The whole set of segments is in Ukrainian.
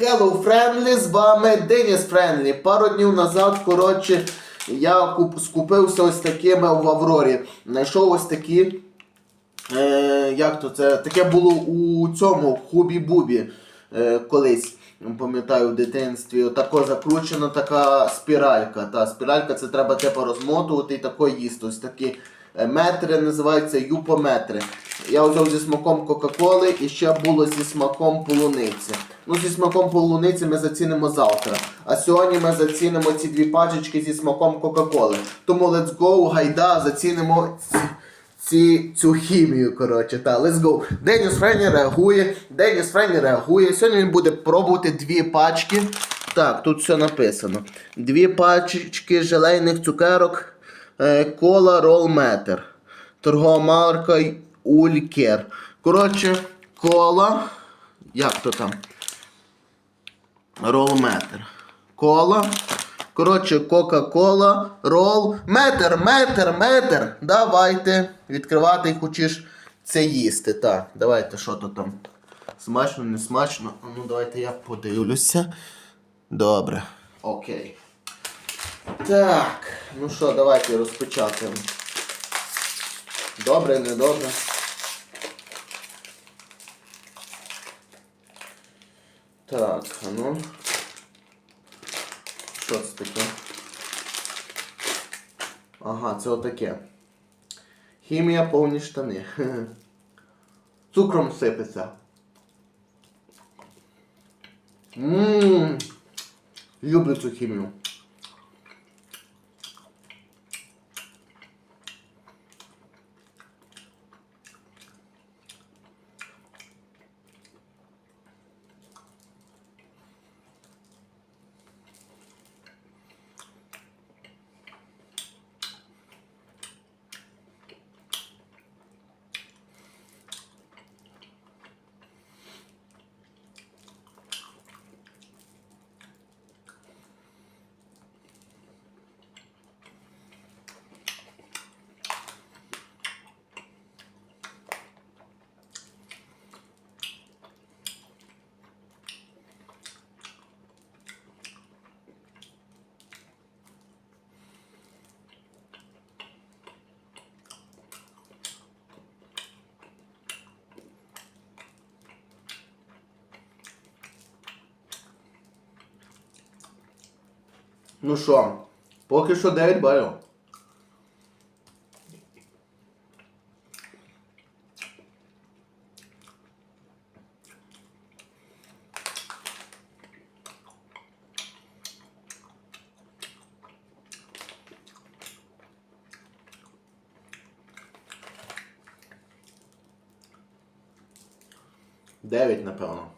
Hello Friendly, з вами Деніс Френлі. Пару днів назад, коротше, я куп, скупився ось такими в Аврорі. Знайшов ось такі. Е, як то це? Таке було у цьому Хубі-Бубі е, колись. Пам'ятаю, в дитинстві. Отако закручена така спіралька. Та спіралька це треба типу розмотувати і тако їсти. Ось такі метри називаються юпометри. Я взяв зі смаком Кока-Коли і ще було зі смаком полуниці. Ну, зі смаком полуниці ми зацінимо завтра. А сьогодні ми зацінимо ці дві пачечки зі смаком Кока-Коли. Тому let's go, гайда, зацінимо ці, ці, цю хімію. Коротше, та, let's go. Деніс Френі реагує. Деніс Френі реагує. Сьогодні він буде пробувати дві пачки. Так, тут все написано. Дві пачечки желейних цукерок. Е, кола Рол Метр. Торгова марка Улькер. Коротше, кола. Як то там? Рол метр. Кола. Коротше, Кока-Кола. Рол. Метр, метр, метр. Давайте. Відкривати і хочеш це їсти. Так, давайте, що то там. Смачно, не смачно. Ну, давайте я подивлюся. Добре. Окей. Так, ну що, давайте розпочатимо. Добре, не добре. Так, а ну. Що це таке? Ага, це отаке. Хімія повні штани. Цукром сипеться. Ммм. Люблю цю хімію. Ну що, поки що 9 балів. Дев'ять, напевно.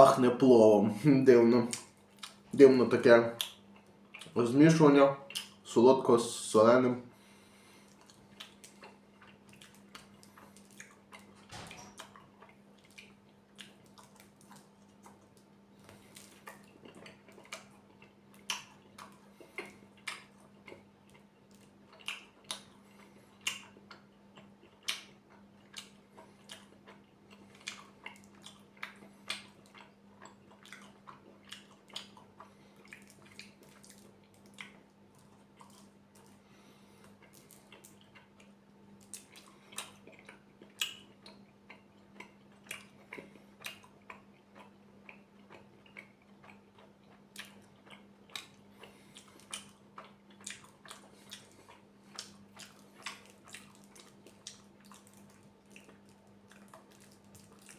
Пахне пловом. Дивно. Дивно таке змішування солодко з соленим.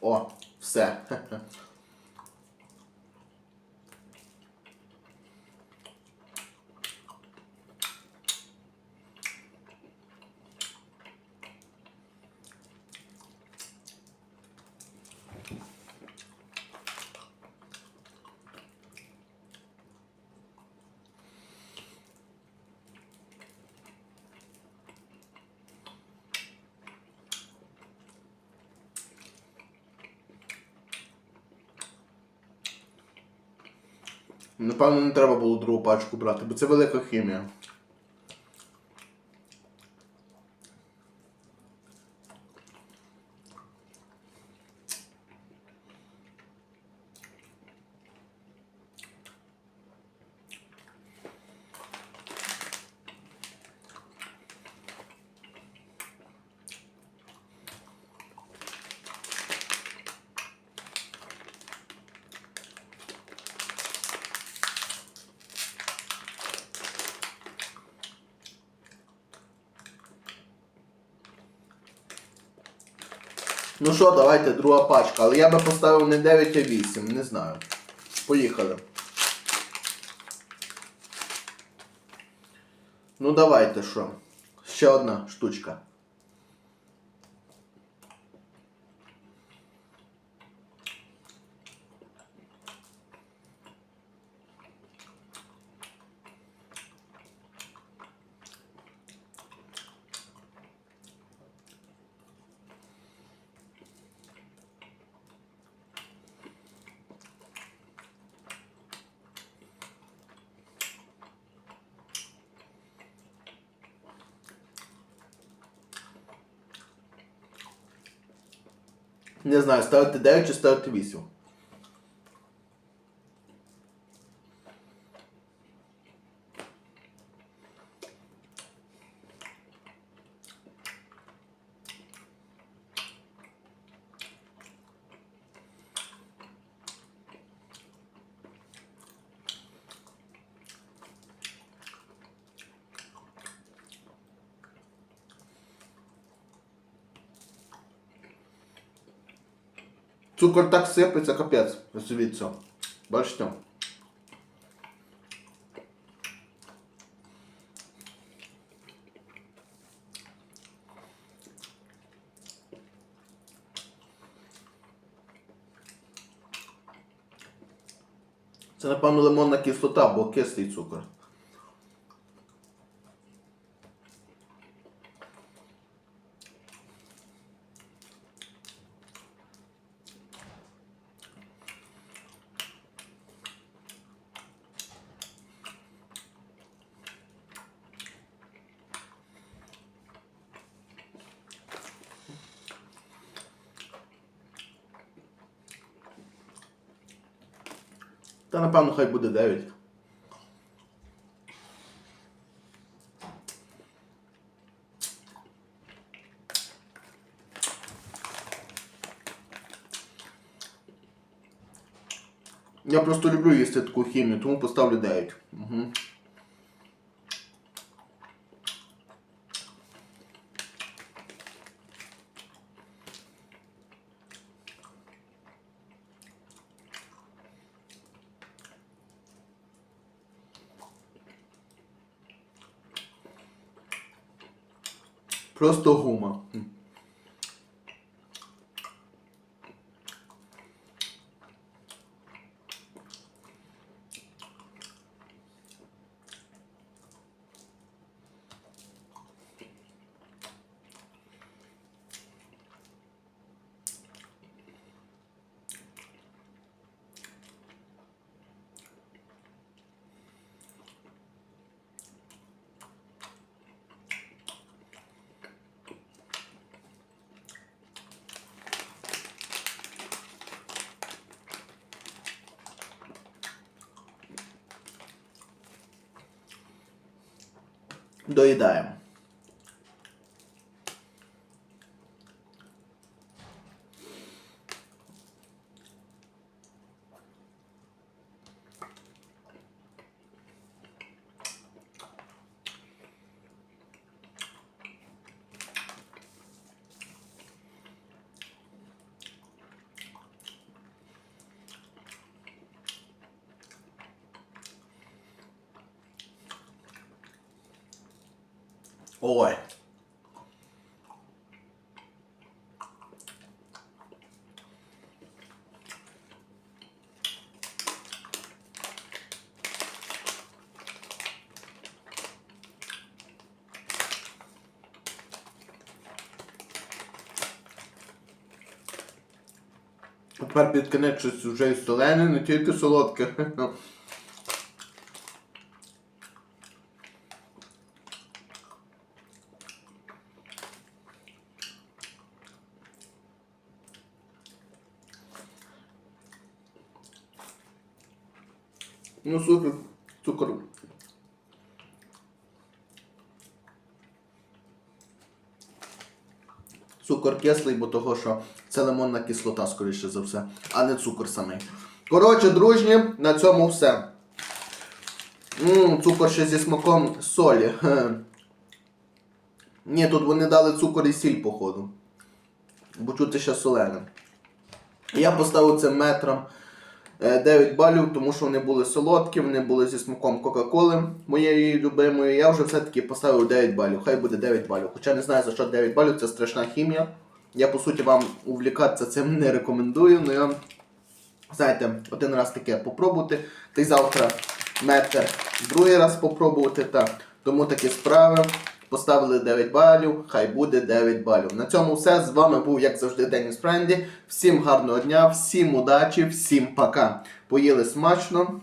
О, все. Напевно, не треба було другу пачку брати, бо це велика хімія. Ну що, давайте, друга пачка. Але я би поставив не 9, а 8, не знаю. Поїхали. Ну давайте що. Ще одна штучка. Не знаю, ставити 9 чи ставити 8. Цукор так сипеться, капець. Ось. Бачите? Це, напевно, лимонна кислота, бо кислий цукор. Та напевно хай буде 9. Я просто люблю їсти таку хімію, тому поставлю 9. Угу. Просто гума. Доїдаємо. Ой. Тепер під кінець щось вже і солене, не тільки солодке. Ну супер, цукор. Цукор кислий, бо того, що це лимонна кислота, скоріше за все, а не цукор самий. Коротше, дружні, на цьому все. Ммм, цукор ще зі смаком солі. Ні, тут вони дали цукор і сіль, походу. бо чути ще солене. Я поставив це метром 9 балів, тому що вони були солодкі, вони були зі смаком Кока-Коли, моєї любимої. Я вже все-таки поставив 9 балів. Хай буде 9 балів. Хоча не знаю за що 9 балів, це страшна хімія. Я по суті вам увлікатися цим не рекомендую, але я, знаєте, один раз таке попробувати, та й завтра метр другий раз попробувати. Так. Тому такі справи. Поставили 9 балів, хай буде 9 балів. На цьому все. З вами був, як завжди, Деніс Френді. Всім гарного дня, всім удачі, всім пока. Поїли смачно.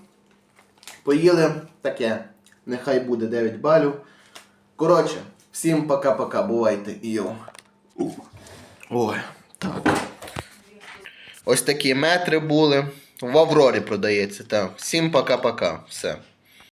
Поїли таке. Нехай буде 9 балів. Коротше, всім пока-пока. Бувайте і йо. Ой, так. Ось такі метри були. В Аврорі продається. Так. Всім пока-пока. Все.